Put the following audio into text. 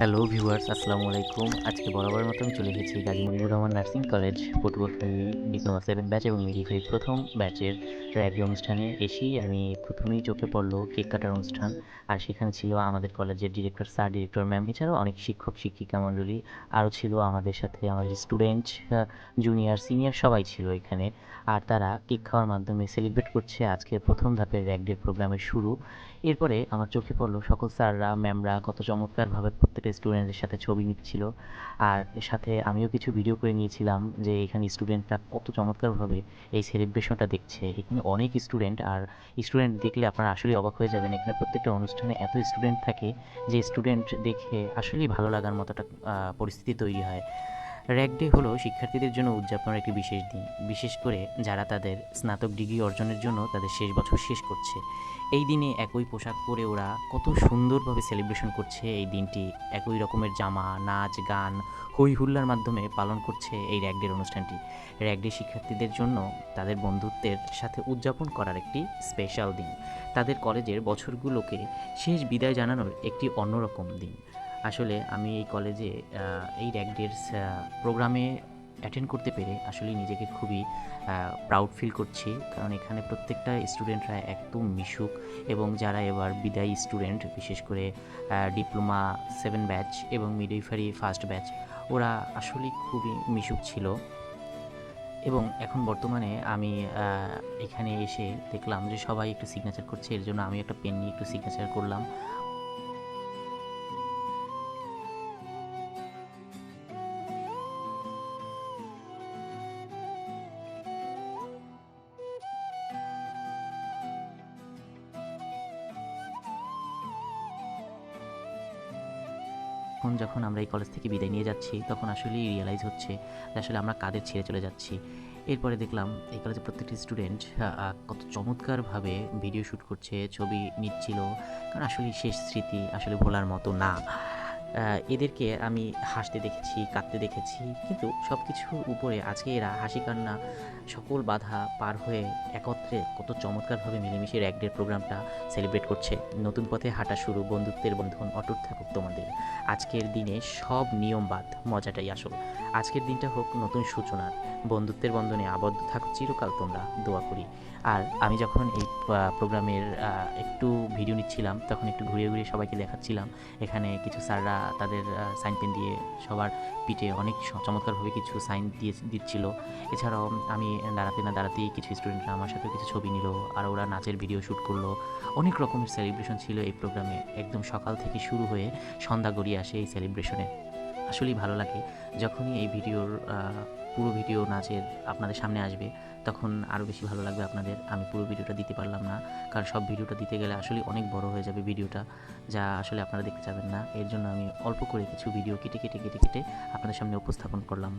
Hello viewers, আসসালামু আলাইকুম। আজকে বরাবর মতো আমি চলে এসেছি Gazi Mujibur Rahman nursing college Patuakhali diploma seven batch এবং মিডিফাই প্রথম ব্যাচের র্যাগি অনুষ্ঠানে এসেই আমি প্রথমেই চোখে পড়ল কেক কাটার অনুষ্ঠান। আর সেখানে ছিল আমাদের কলেজের ডিরেক্টর, স্যার, ডিরেক্টর ম্যাম। এছাড়াও অনেক শিক্ষক, শিক্ষিকা মণ্ডলী, আরও ছিল আমাদের সাথে আমাদের স্টুডেন্ট জুনিয়র, সিনিয়র সবাই ছিল এখানে। আর তারা কেক খাওয়ার মাধ্যমে সেলিব্রেট করছে আজকের প্রথম ধাপের র্যাগ ডে প্রোগ্রামের শুরু। এরপরে আমার চোখে পড়ল সকল স্যাররা, ম্যামরা কত চমৎকারভাবে প্রত্যেকটা স্টুডেন্টের সাথে ছবি নিচ্ছিল। আর এর সাথে আমিও কিছু ভিডিও করে নিয়েছিলাম যে এখানে স্টুডেন্টরা কত চমৎকারভাবে এই সেলিব্রেশনটা দেখছে। এখানে অনেক স্টুডেন্ট আর স্টুডেন্ট দেখলে আপনারা আসলেই অবাক হয়ে যাবেন। এখানে প্রত্যেকটা অনুষ্ঠানে এত স্টুডেন্ট থাকে যে স্টুডেন্ট দেখে আসলেই ভালো লাগার মতো একটা পরিস্থিতি তৈরি হয়। র্যাক ডে হলো শিক্ষার্থীদের জন্য উদযাপনের একটি বিশেষ দিন। বিশেষ করে যারা তাদের স্নাতক ডিগ্রি অর্জনের জন্য তাদের শেষ বছর শেষ করছে। এই দিনে একই পোশাক পরে ওরা কত সুন্দরভাবে সেলিব্রেশন করছে। এই দিনটি একই রকমের জামা, নাচ, গান, হই হুল্লার মাধ্যমে পালন করছে এই র্যাক ডের অনুষ্ঠানটি। র্যাক ডে শিক্ষার্থীদের জন্য তাদের বন্ধুত্বের সাথে উদযাপন করার একটি স্পেশাল দিন। তাদের কলেজের বছরগুলোকে শেষ বিদায় জানানোর একটি অন্যরকম দিন। আসলে আমি এই কলেজে এই র্যাক ডের প্রোগ্রামে অ্যাটেন্ড করতে পেরে আসলে নিজেকে খুবই প্রাউড ফিল করছি। কারণ এখানে প্রত্যেকটা স্টুডেন্টরা একদম মিশুক এবং যারা এবার বিদায়ী স্টুডেন্ট বিশেষ করে ডিপ্লোমা সেভেন ব্যাচ এবং মিডওয়াইফারি ফার্স্ট ব্যাচ ওরা আসলেই খুবই মিশুক ছিল। এবং এখন বর্তমানে আমি এখানে এসে দেখলাম যে সবাই একটু সিগনেচার করছে, এর জন্য আমি একটা পেন নিয়ে একটু সিগনেচার করলাম। এখন যখন আমরা এই কলেজ থেকে বিদায় নিয়ে যাচ্ছি, তখন আসলেই রিয়েলাইজ হচ্ছে যে আসলে আমরা কাদের ছেড়ে চলে যাচ্ছি। এরপরে দেখলাম এই কলেজের প্রত্যেকটি স্টুডেন্ট কত চমৎকারভাবে ভিডিও শ্যুট করছে, ছবি নিচ্ছিল। কারণ আসলে শেষ স্মৃতি আসলে ভোলার মতো না। এদেরকে আমি হাসতে দেখেছি, কাঁদতে দেখেছি। কিন্তু সব কিছুর উপরে আজকে এরা হাসি কান্না, সকল বাধা পার হয়ে একত্রে কত চমৎকারভাবে মিলেমিশে র্যাক ডের প্রোগ্রামটা সেলিব্রেট করছে। নতুন পথে হাঁটা শুরু, বন্ধুত্বের বন্ধন অটুট থাকুক তোমাদের। আজকের দিনে সব নিয়ম বাদ, মজাটাই আসল। আজকের দিনটা হোক নতুন সূচনার। বন্ধুত্বের বন্ধনে আবদ্ধ থাকো চিরকাল তোমরা, দোয়া করি। আর আমি যখন এই প্রোগ্রামের একটু ভিডিও নিচ্ছিলাম, তখন একটু ঘুরিয়ে ঘুরিয়ে সবাইকে দেখাচ্ছিলাম। এখানে কিছু স্যাররা তাদের সাইন পেন দিয়ে সবার পিঠে অনেক চমৎকারভাবে কিছু সাইন দিয়ে দিচ্ছিল। এছাড়াও আমি দাঁড়াতে না দাঁড়াতেই কিছু স্টুডেন্টরা আমার সাথে কিছু ছবি নিল আর ওরা নাচের ভিডিও শ্যুট করল। অনেক রকমের সেলিব্রেশন ছিল এই প্রোগ্রামে একদম সকাল থেকে শুরু হয়ে সন্ধ্যা গড়িয়ে আসে এই সেলিব্রেশনে আসলেই ভালো লাগে। যখনই এই ভিডিওর পুরো ভিডিও নাচের আপনাদের সামনে আসবে, তখন আরও বেশি ভালো লাগবে আপনাদের। আমি পুরো ভিডিওটা দিতে পারলাম না, কারণ সব ভিডিওটা দিতে গেলে আসলে অনেক বড় হয়ে যাবে ভিডিওটা, যা আসলে আপনারা দেখতে যাবেন না। এর জন্য আমি অল্প করে কিছু ভিডিও কেটে কেটে কেটে কেটে আপনাদের সামনে উপস্থাপন করলাম।